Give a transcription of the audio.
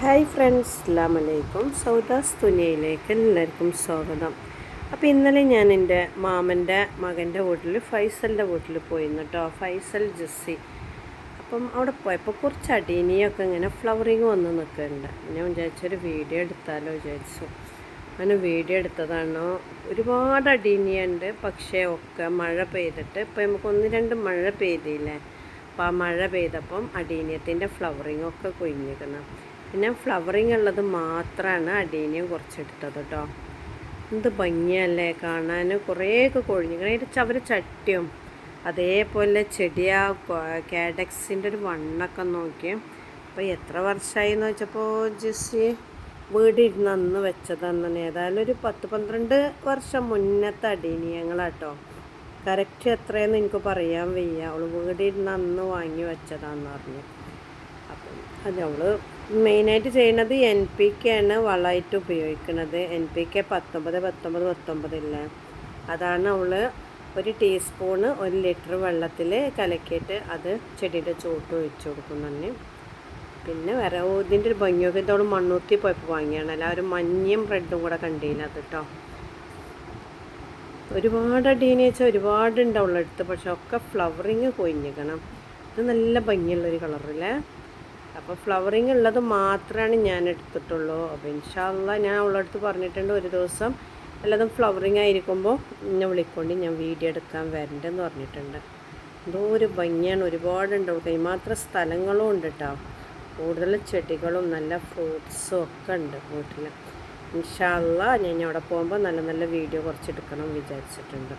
Hi friends അസ്സാം വലൈക്കും സൗദാസ് തുനിയയിലേക്ക് എല്ലാവർക്കും സ്വാഗതം. അപ്പോൾ ഇന്നലെ ഞാൻ എന്റെ മാമന്റെ മകന്റെ വീട്ടിൽ ഫൈസലിന്റെ വീട്ടിൽ പോയിരുന്നു കേട്ടോ ഫൈസൽ ജസ്സി. അപ്പം അവിടെ പോയപ്പോൾ കുറച്ച് അടീനിയൊക്കെ ഇങ്ങനെ ഫ്ലവറിങ് വന്ന് നിൽക്കുന്നുണ്ട്. ഞാൻ വിചാരിച്ചൊരു വീഡിയോ എടുത്താലോ വിചാരിച്ചു. അങ്ങനെ വീഡിയോ എടുത്തതാണോ? ഒരുപാട് അടീനിയുണ്ട് പക്ഷേ ഒക്കെ മഴ പെയ്തിട്ട് ഇപ്പോൾ നമുക്ക് ഒന്ന് രണ്ട് മഴ പെയ്തില്ലേ? അപ്പോൾ ആ മഴ പെയ്തപ്പം അടീനിയത്തിന്റെ ഫ്ലവറിങ് ഒക്കെ കൊഴിഞ്ഞിരിക്കണം പിന്നെ ഫ്ലവറിങ് ഉള്ളത് മാത്രമാണ് അടീനിയം കുറച്ചെടുത്തത് കേട്ടോ എന്ത് ഭംഗിയല്ലേ കാണാൻ കുറേയൊക്കെ കൊഴിഞ്ഞിരിക്കണം അതിന്റെ അവർ ചട്ടിയും അതേപോലെ ചെടിയാ കാഡക്സിന്റെ ഒരു വണ്ണൊക്കെ നോക്കി. അപ്പോൾ എത്ര വർഷമായി എന്ന് വെച്ചപ്പോൾ ജസ്റ്റ് വീടിരുന്ന് അന്ന് വെച്ചതാണ് ഏതായാലും ഒരു പത്ത് പന്ത്രണ്ട് വർഷം മുന്നത്തെ അടീനിയങ്ങളാട്ടോ. കറക്റ്റ് എത്രയെന്ന് എനിക്ക് പറയാൻ വയ്യ. അവൾ വീടിരുന്ന് അന്ന് വാങ്ങി വെച്ചതാന്ന് പറഞ്ഞു. അപ്പം അത് അവൾ മെയിനായിട്ട് ചെയ്യുന്നത് എൻ പി കെ ആണ് വളമായിട്ട് ഉപയോഗിക്കുന്നത്. എൻ പി കെ പത്തൊമ്പത് പത്തൊമ്പത് പത്തൊമ്പതില്ല അതാണ് അവൾ ഒരു ടീസ്പൂണ് ഒരു ലിറ്റർ വെള്ളത്തിൽ കലക്കിയിട്ട് അത് ചെടിയുടെ ചുവട്ട് ഒഴിച്ച് കൊടുക്കുന്നുണ്ട് പിന്നെ വേറെ ഇതിന്റെ ഒരു ഭംഗിയൊക്കെ ഇതോട് മണ്ണൂത്തി പോയപ്പോൾ വാങ്ങിയാണ്. അല്ല ഒരു മഞ്ഞയും റെഡും കൂടെ കണ്ടീനത് കേട്ടോ ഒരുപാട് അടീനി വെച്ചാൽ ഒരുപാട് ഉണ്ടാവുള്ള അടുത്ത്. പക്ഷെ ഒക്കെ ഫ്ലവറിങ് കൊയിഞ്ഞിക്കണം ഇത് നല്ല ഭംഗിയുള്ളൊരു കളറല്ലേ അപ്പോൾ ഫ്ലവറിങ് ഉള്ളത് മാത്രമാണ് ഞാൻ എടുത്തിട്ടുള്ളൂ. അപ്പോൾ ഇൻഷാല്ല ഞാൻ ഉള്ളടുത്ത് പറഞ്ഞിട്ടുണ്ട് ഒരു ദിവസം എല്ലാതും ഫ്ലവറിങ് ആയിരിക്കുമ്പോൾ എന്നെ വിളിക്കൊണ്ട് ഞാൻ വീഡിയോ എടുക്കാൻ വരണ്ടെന്ന് പറഞ്ഞിട്ടുണ്ട്. എന്തോ ഒരു ഭംഗിയാണ് ഒരുപാടുണ്ട് കൈമാത്ര സ്ഥലങ്ങളും ഉണ്ട് കേട്ടോ കൂടുതൽ ചെടികളും നല്ല ഫ്രൂട്ട്സും ഒക്കെ ഉണ്ട് വീട്ടിൽ ഇൻഷാല്ല ഞാൻ അവിടെ പോകുമ്പോൾ നല്ല നല്ല വീഡിയോ കുറച്ച് എടുക്കണം വിചാരിച്ചിട്ടുണ്ട്.